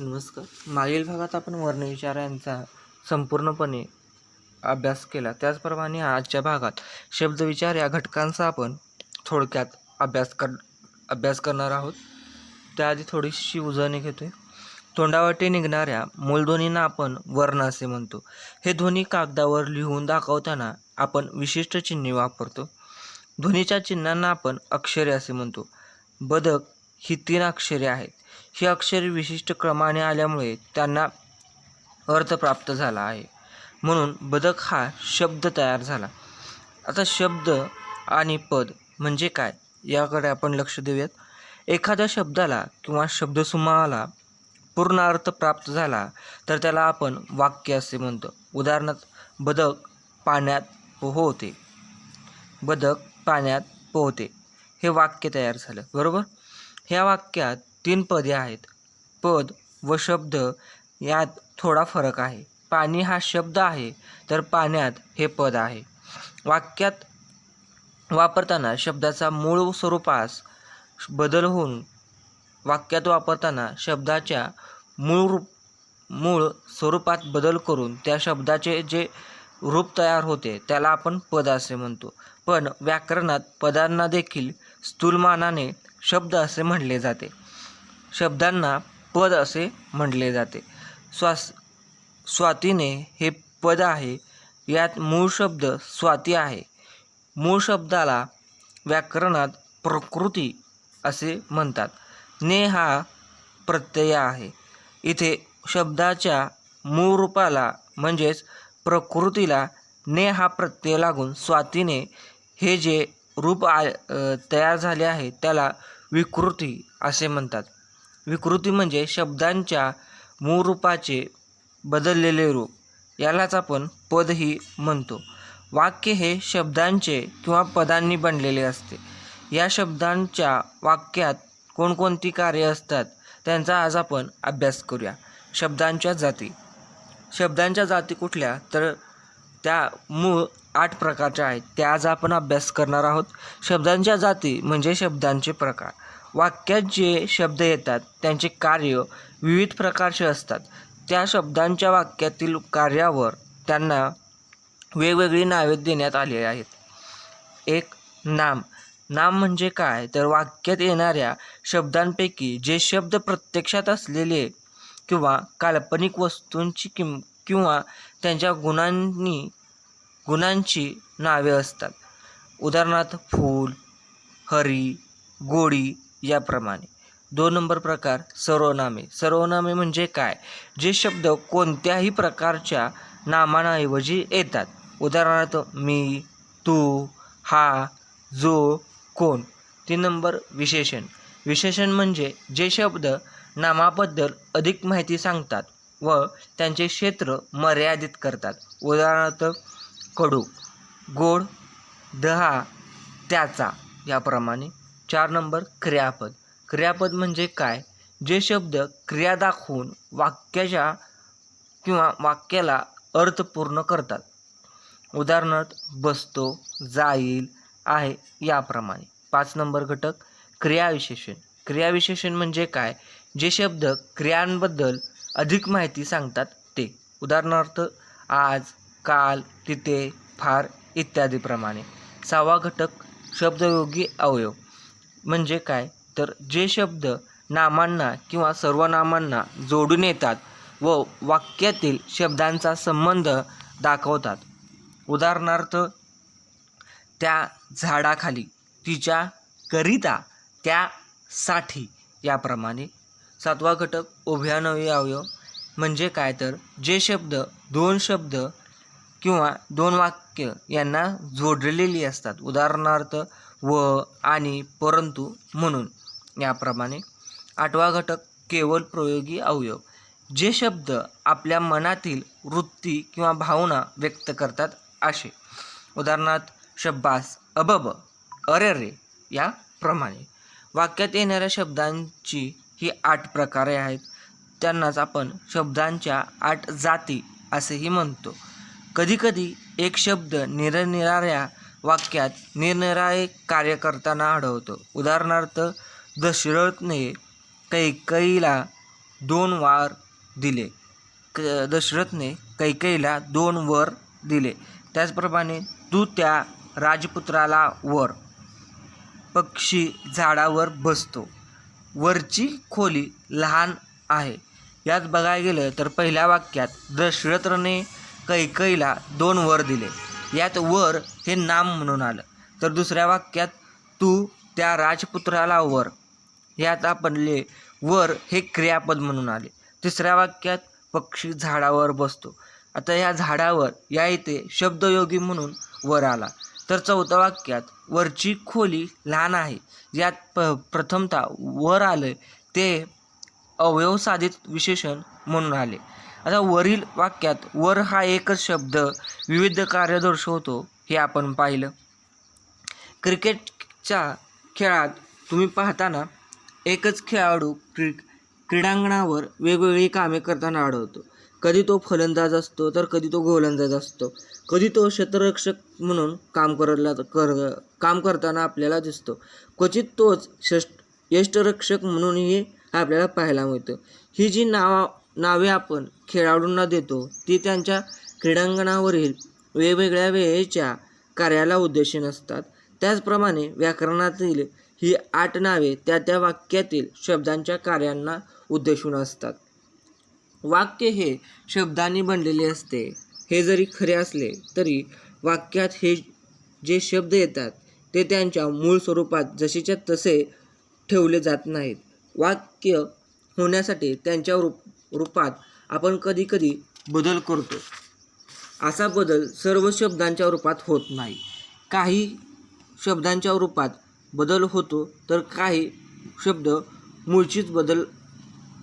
नमस्कार. मागील भागात आपण वर्णविचार यांचा संपूर्णपणे अभ्यास केला. त्याचप्रमाणे आजच्या भागात शब्दविचार या घटकांचा आपण थोडक्यात अभ्यास कर अभ्यास करणार आहोत. त्याआधी थोडीशी उजळणी घेतोय. तोंडावाटे निघणाऱ्या मूलध्वनींना आपण वर्ण असे म्हणतो. हे ध्वनी कागदावर लिहून दाखवताना आपण विशिष्ट चिन्हे वापरतो. ध्वनीच्या चिन्हांना आपण अक्षरे असे म्हणतो. बदक ही तीन अक्षरे आहेत. ही अक्षरे विशिष्ट क्रमाने आल्यामुळे त्यांना अर्थ प्राप्त झाला आहे. म्हणून बदक हा शब्द तयार झाला. आता शब्द आणि पद म्हणजे काय? याकडे आपण लक्ष देऊयात. एखाद्या शब्दाला किंवा शब्दसमूहाला पूर्ण अर्थ प्राप्त झाला तर त्याला आपण वाक्य असे म्हणतो. उदाहरणार्थ बदक पाण्यात पोहते. बदक पाण्यात पोहते. हे वाक्य तयार झालं. बरोबर? ह्या वाक्यात तीन पदे आहेत. पद व शब्द यात थोडा फरक आहे. पाणी हा शब्द आहे तर पाण्यात हे पद आहे. वाक्यात वापरताना शब्दाचा मूळ स्वरूपास बदल होऊन वाक्यात वापरताना शब्दाच्या मूळ रूप मूळ स्वरूपात बदल करून त्या शब्दाचे जे रूप तयार होते त्याला आपण पद असे म्हणतो. पण व्याकरणात पदांना देखील स्थूलमानाने शब्द असे म्हणले जाते. शब्दांना पद असे म्हटले जाते. स्वास स्वातीने हे पद आहे. यात मूळ शब्द स्वाती आहे. मूळ शब्दाला व्याकरणात प्रकृती असे म्हणतात. ने हा प्रत्यय आहे. इथे शब्दाच्या मूळ रूपाला म्हणजेच प्रकृतीला ने हा प्रत्यय लागून स्वातीने हे जे रूप आ तयार झाले आहे त्याला विकृती असे म्हणतात. विकृती म्हणजे शब्दांच्या मूळ रूपाचे बदललेले रूप. यालाच आपण पदही म्हणतो. वाक्य हे शब्दांचे किंवा पदांनी बनलेले असते. या शब्दांच्या वाक्यात कोणकोणती कार्य असतात त्यांचा आज आपण अभ्यास करूया. शब्दांच्या जाती. शब्दांच्या जाती कुठल्या? तर त्या मूळ आठ प्रकारच्या आहेत. त्या आज आपण अभ्यास करणार आहोत. शब्दांच्या जाती म्हणजे शब्दांचे प्रकार. वाक्यात जे शब्द येतात. त्यांचे कार्य विविध प्रकारचे असतात. त्या शब्दांच्या वाक्यातील कार्यावर त्यांना वेगवेगळी नावे देण्यात आली आहेत. एक नाम. नाम म्हणजे काय? तर वाक्यात येणाऱ्या शब्दांपैकी जे शब्द प्रत्यक्षात असलेले किंवा काल्पनिक वस्तूंची किं किंवा त्यांच्या गुणांनी गुणांची नावे असतात. उदाहरणार्थ फूल हरी गोडी याप्रमाणे. दोन नंबर प्रकार सर्वनामे. सर्वनामे म्हणजे काय? जे शब्द कोणत्याही प्रकारच्या नामानाऐवजी येतात. उदाहरणार्थ मी तू हा जो कोण. तीन नंबर विशेषण. विशेषण म्हणजे जे शब्द नामाबद्दल अधिक माहिती सांगतात व त्यांचे क्षेत्र मर्यादित करतात. उदाहरणार्थ कडू. गोड दहा त्याचा. याप्रमाणे. चार नंबर क्रियापद. क्रियापद म्हणजे काय? जे शब्द क्रिया दाखवून वाक्याच्या किंवा वाक्याला अर्थ पूर्ण करतात. उदाहरणार्थ बसतो जाईल आहे याप्रमाणे. पाच नंबर घटक क्रियाविशेषण क्रियाविशेषण म्हणजे काय? जे शब्द क्रियांबद्दल अधिक माहिती सांगतात ते. उदाहरणार्थ आज काल तिथे फार इत्यादीप्रमाणे. सहावा घटक शब्दयोगी अवयव. म्हणजे काय? तर जे शब्द नामांना किंवा सर्वनामांना जोडून येतात व वाक्यातील शब्दांचा संबंध दाखवतात. उदाहरणार्थ त्या झाडाखाली तिच्या करिता त्यासाठी याप्रमाणे. सातवा घटक उभ्यानवी अवयव. म्हणजे काय? तर जे शब्द दोन शब्द किंवा दोन वाक्य यांना जोडलेली असतात. उदाहरणार्थ व आणि परंतु म्हणून याप्रमाणे आठवा घटक केवळ प्रयोगी अवयव. जे शब्द आपल्या मनातील वृत्ती किंवा भावना व्यक्त करतात असे. उदाहरणार्थ शब्बास अबब अरे रे याप्रमाणे. वाक्यात येणाऱ्या शब्दांची ही आठ प्रकारे आहेत. त्यांनाच आपण शब्दांच्या आठ जाती असेही म्हणतो. कधीकधी एक शब्द निरनिराळ्या वाक्यात निरनिराळे कार्य करताना आढळतो. उदाहरणार्थ दशरथने कैकईला दोन वार दिले. क दशरथने कैकईला दोन वर दिले. त्याचप्रमाणे तू त्या राजपुत्राला वर पक्षी झाडावर बसतो. वरची खोली लहान आहे यात बघायला गेलं तर पहिल्या वाक्यात दशरथने कैकईला दोन वर दिले. यात वर हे नाम म्हणून आलं. तर दुसऱ्या वाक्यात तू त्या राजपुत्राला वर. यात आपणले वर हे क्रियापद म्हणून आले. तिसऱ्या वाक्यात पक्षी झाडावर बसतो. आता या झाडावर या इथे शब्दयोगी म्हणून वर आला. तर चौथ्या वाक्यात वरची खोली लहान आहे. यात प प्रथमतः वर आलं ते अवयवसाधित विशेषण म्हणून आले. आता वरील वाक्यात वर हा एकच शब्द विविध कार्य दर्शवतो हे आपण पाहिलं. क्रिकेटच्या खेळात तुम्ही पाहताना एकच खेळाडू क्रि क्रीडांगणावर वेगवेगळी कामे करताना आढळतो. कधी तो फलंदाज असतो तर कधी तो गोलंदाज असतो. कधी तो क्षेत्ररक्षक म्हणून काम करला कर काम करताना आपल्याला दिसतो. क्वचित तोच षष्ट यष्टरक्षक म्हणूनही आपल्याला पाहायला मिळतं. ही जी नाव नावे आपण खेळाडूंना देतो ती त्यांच्या क्रीडांगणावरील वेगवेगळ्या वेळेच्या कार्याला उद्देशून असतात त्याचप्रमाणे व्याकरणातील ही आठ नावे त्या त्या वाक्यातील शब्दांच्या कार्यांना उद्देशून असतात. वाक्य हे शब्दांनी बनलेले असते. हे जरी खरे असले तरी वाक्यात हे जे शब्द येतात ते त्यांच्या मूळ स्वरूपात जसेच्या तसे ठेवले जात नाहीत. वाक्य होण्यासाठी त्यांच्या रूप रूपात आपण कधीकधी बदल करतो. असा बदल सर्व शब्दांच्या रूपात होत नाही. काही शब्दांच्या रूपात बदल होतो तर काही शब्द मूळचीच बदल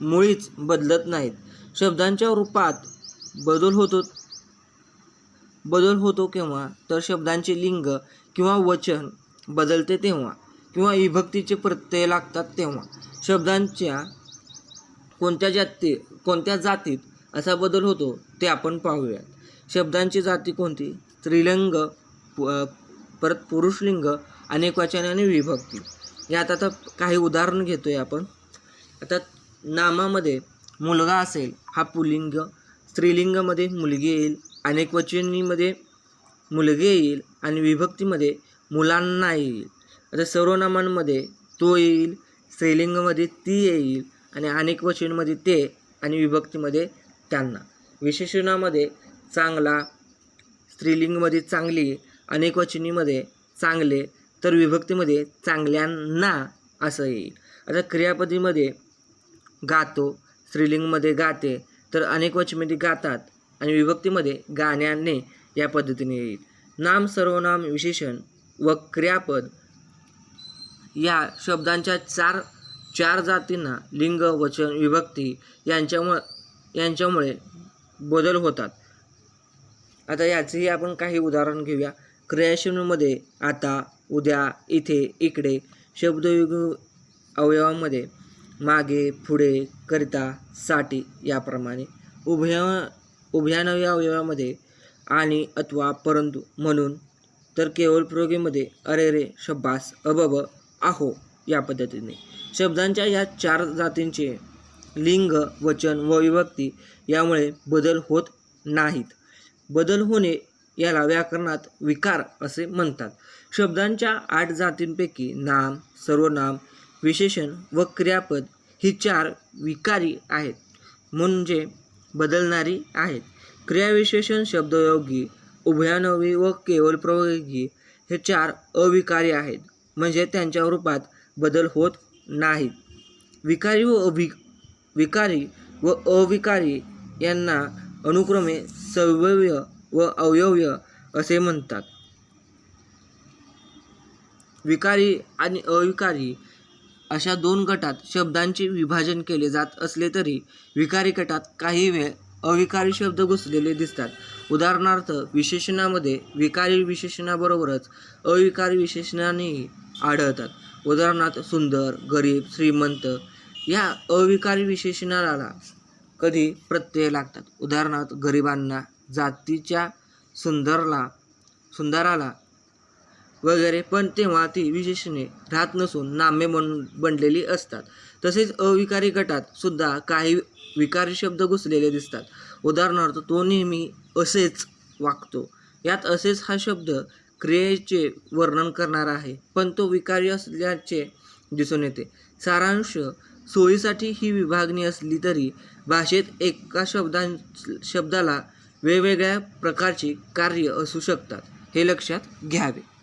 मुळीच बदलत नाहीत. शब्दांच्या रूपात बदल होतो बदल होतो केव्हा? तर शब्दांचे लिंग किंवा वचन बदलते तेव्हा किंवा विभक्तीचे प्रत्यय लागतात तेव्हा. शब्दांच्या कोणत्या जाती कोणत्या जातीत असा बदल होतो ते आपण पाहूयात. शब्दांची जाती कोणती? स्त्रीलिंग प- परत पुरुषलिंग अनेकवचन आणि विभक्ती. यात आता काही उदाहरण घेतो आहे आपण. आता नामामध्ये मुलगा असेल हा पुलिंग. स्त्रीलिंगमध्ये मुलगी येईल अनेकवचनीमध्ये मुलगे येईल आणि विभक्तीमध्ये मुलांना येईल. आता सर्वनामांमध्ये तो येईल स्त्रीलिंगमध्ये ती येईल. आणि अनेक वचनमध्ये ते आणि विभक्तीमध्ये त्यांना. विशेषणामध्ये चांगला स्त्रीलिंगमध्ये चांगली अनेक वचनीमध्ये चांगले तर विभक्तीमध्ये चांगल्यांना असं येईल. आता क्रियापदीमध्ये गातो स्त्रीलिंगमध्ये गाते तर अनेक वचनमध्ये गातात आणि विभक्तीमध्ये गाण्याने या पद्धतीने येईल. नाम सर्वनाम विशेषण व क्रियापद या शब्दांच्या चार चार जातींना लिंग वचन विभक्ती यांच्यामुळे यांच्यामुळे बदल होतात. आता याचेही आपण काही उदाहरण घेऊया. क्रियाशीलमध्ये आता उद्या इथे इकडे शब्दयुग अवयवामध्ये मागे पुढे करिता साठी याप्रमाणे. उभय उभयानव्य अवयवामध्ये आणि अथवा परंतु म्हणून तर केवळ प्रयोगीमध्ये अरे रे शब्बास अबब आहो या पद्धतीने. शब्दांच्या या चार जातींचे लिंग वचन व विभक्ती यामुळे बदल होत नाहीत. बदल होणे याला व्याकरणात विकार असे म्हणतात. शब्दांच्या आठ जातींपैकी नाम सर्वनाम विशेषण व क्रियापद ही चार विकारी आहेत म्हणजे बदलणारी आहेत. क्रियाविशेषण शब्दयोगी उभयानवी व केवळ प्रयोगी हे चार अविकारी आहेत म्हणजे त्यांच्या रूपात बदल होत नाहीत. विकारी व अभि विकारी व अविकारी यांना अनुक्रमे सव्यव्य व अवयव्य असे म्हणतात. विकारी आणि अविकारी अशा दोन गटात शब्दांचे विभाजन केले जात असले तरी विकारी गटात काही वेळ अविकारी शब्द घुसलेले दिसतात. उदाहरणार्थ विशेषणामध्ये विकारी विशेषणाबरोबरच अविकारी विशेषणानेही आढळतात. उदाहरणार्थ सुंदर गरीब श्रीमंत या अविकारी विशेषणाला कधी प्रत्यय लागतात? उदाहरणार्थ गरिबांना जातीच्या सुंदरला सुंदराला वगैरे पण तेव्हा ती विशेषणे राहत नसून नामे म्हणून बनलेली असतात. तसेच अविकारी गटात सुद्धा काही विकारी शब्द घुसलेले दिसतात. उदाहरणार्थ तो नेहमी असेच वागतो. यात असेच हा शब्द क्रियेचे वर्णन करणारा आहे. पण तो विकारी असल्याचे दिसून येते. सारांश सोयीसाठी ही विभागणी असली तरी भाषेत एका शब्दां शब्दाला वेगवेगळ्या प्रकारची कार्य असू शकतात हे लक्षात घ्यावे.